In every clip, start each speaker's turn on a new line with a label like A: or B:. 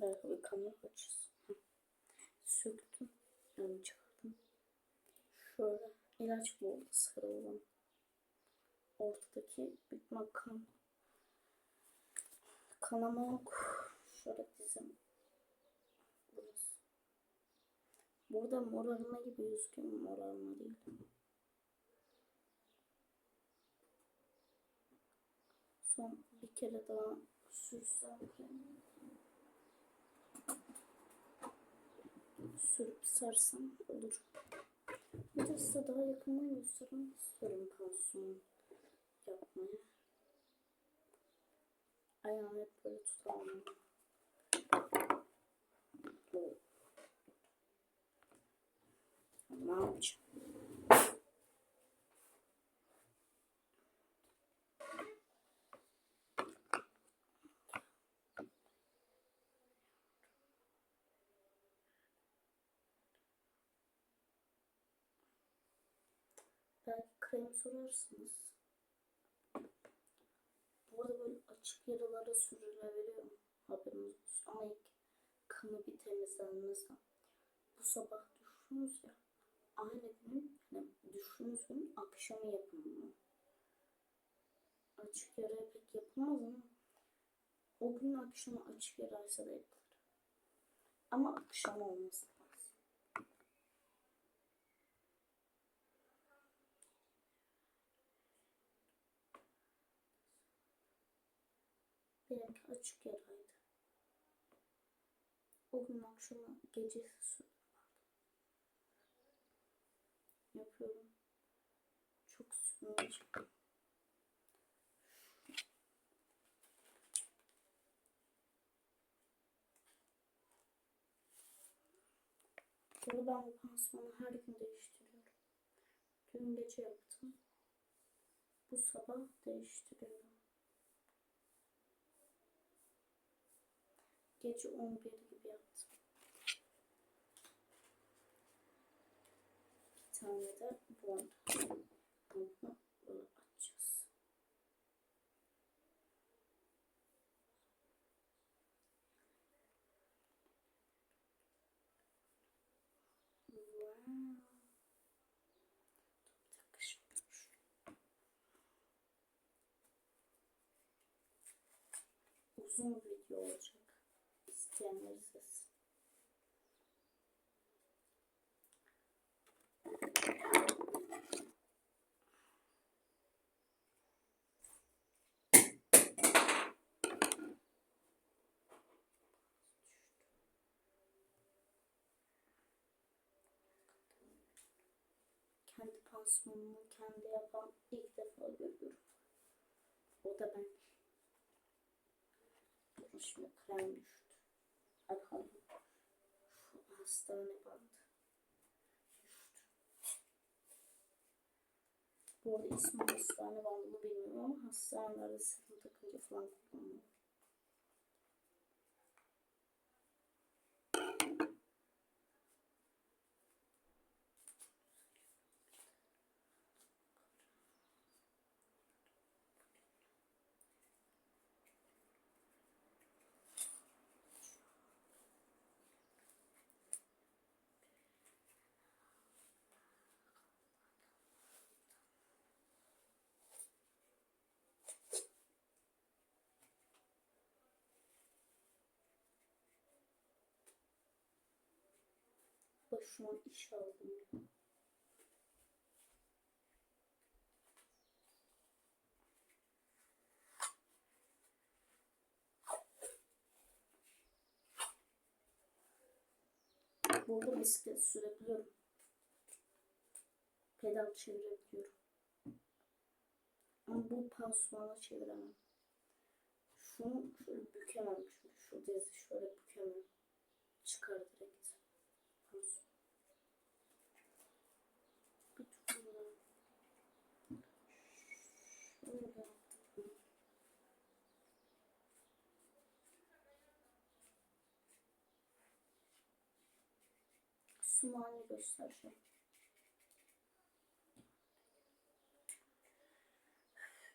A: Belki bir kamera açısı. Hı. Söktüm. Yani çıkardım. Şöyle ilaç buldu sarı olan. Ortadaki bitmek kan. Kanama yok. Şöyle dizim. Burası. Burada morarma gibi gözüküyor mu? Morarma değil. Son bir kere daha sürsem kendimi. Sürüp sarsam olur. Bir de daha yakından göstermek istiyorum pansuman yapmayı. Ayağımı hep böyle tutalım. Ne yapacağım? Belki krem sorarsınız. Bu arada böyle açık yaralara sürülebiliyor. Haberiniz olsun. Ama ilk kanı bir temizlenmesi. Bu sabah düştünüz ya. Aynı gün, yani düştüğünüz gün akşamı yapın bunu. Açık yara pek yapılmaz ama o gün akşamı açık yaraysa da yapılır. Ama akşam olması lazım. Benimki açık yaraydı. O gün akşamı gecesi sürdüm. Yapıyorum. Çok sürmeyeceğim. Sonra ben bu pansumanı her gün değiştiriyorum. Dün gece yaptım. Bu sabah değiştiriyorum. Gece 11 gibi yaptım. Bir tane de bond. Bunu açacağız. Wow. Uzun video olacak. İzlesin. Kendi pansumanımı kendi yapan ilk defa görüyorum. O da ben. Durun Şimdi krem düştü. odchodzi. i bąd. Bu i İsmail hastane bandı mı bilmiyorum ama hastanelerde sıkıntı takınca falan kullanılıyor. Başıma iş aldım. Burada bisiklet sürebiliyorum. Pedal çevirebiliyorum. Ama bu pansumanla çeviremem. Şunu şöyle bükemem çünkü şu dizi şöyle bükemem. Çıkar direkt. Pansuman. Bir türlü Sumağını göstereceğim.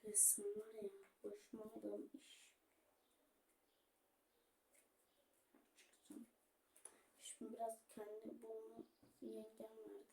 A: Resim var ya, başıma adam iş. Şimdi biraz kendi bunu yengem verdi.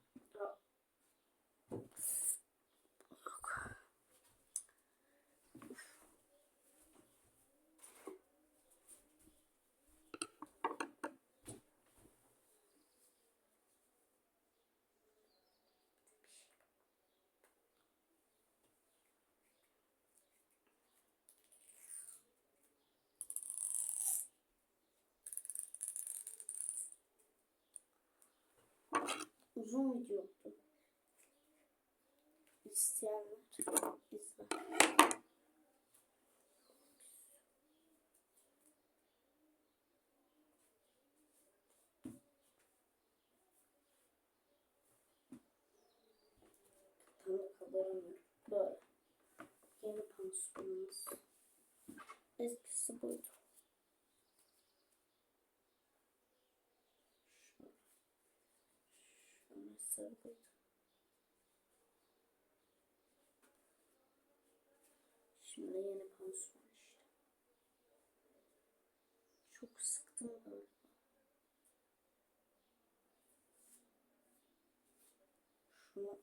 A: Uzun videoydu. İsteyenler izler. Tam kabaramıyorum. Böyle. Yeni pansumanımız. Eskisi buydu. Şöyle. Şöyle sarılıydı. Şimdi yeni pansuman işte. Çok sıktım galiba. Şunu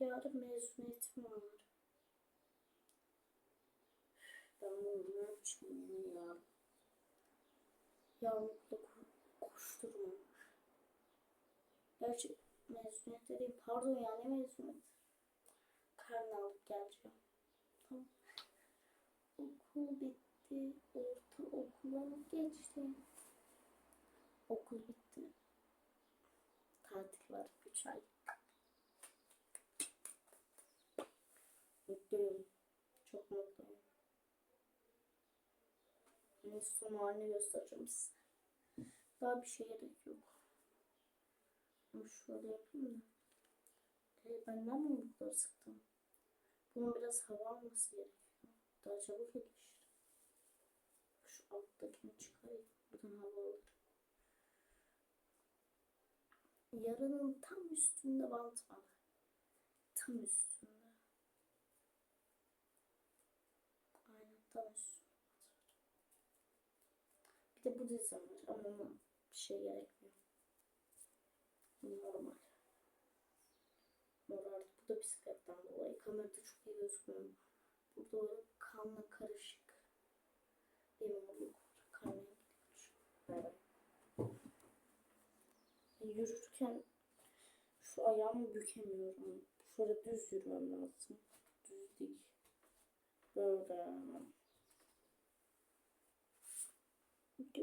A: Yarın mezuniyetim var. Ben bunu ne yapacağım ya yarın? Yarın okula ko- koşturmam. Gerçi mezuniyet dediğim pardon ya ne mezuniyet? Karne alıp geleceğim. Tamam. Okul bitti. Orta okula geçtim. Okul bitti. Tatil var 3 ay. Mutluyum. Çok mutluyum. En son halini göstereceğim size. Daha bir şeye gerek yok. Ama şöyle yapayım da. E, benden mi bu kadar sıktım? Bunun biraz hava alması gerekiyor. Daha çabuk yetişir. Şu alttakini çıkarayım. Buradan hava alır. Yarının tam üstünde bant var. Tam üstünde. Aynen tam üstünde. Bir de bu dizim var ama ona bir şey gerekmiyor. Normal. Moral. Bu da bisikletten dolayı. Kamerada çok iyi gözükmüyor. Burada kanla karışık. Bir morluk var. Kanla. Evet. E, Yürürken şu ayağımı bükemiyorum. Şöyle düz yürümem lazım. Düz dik. Böyle. do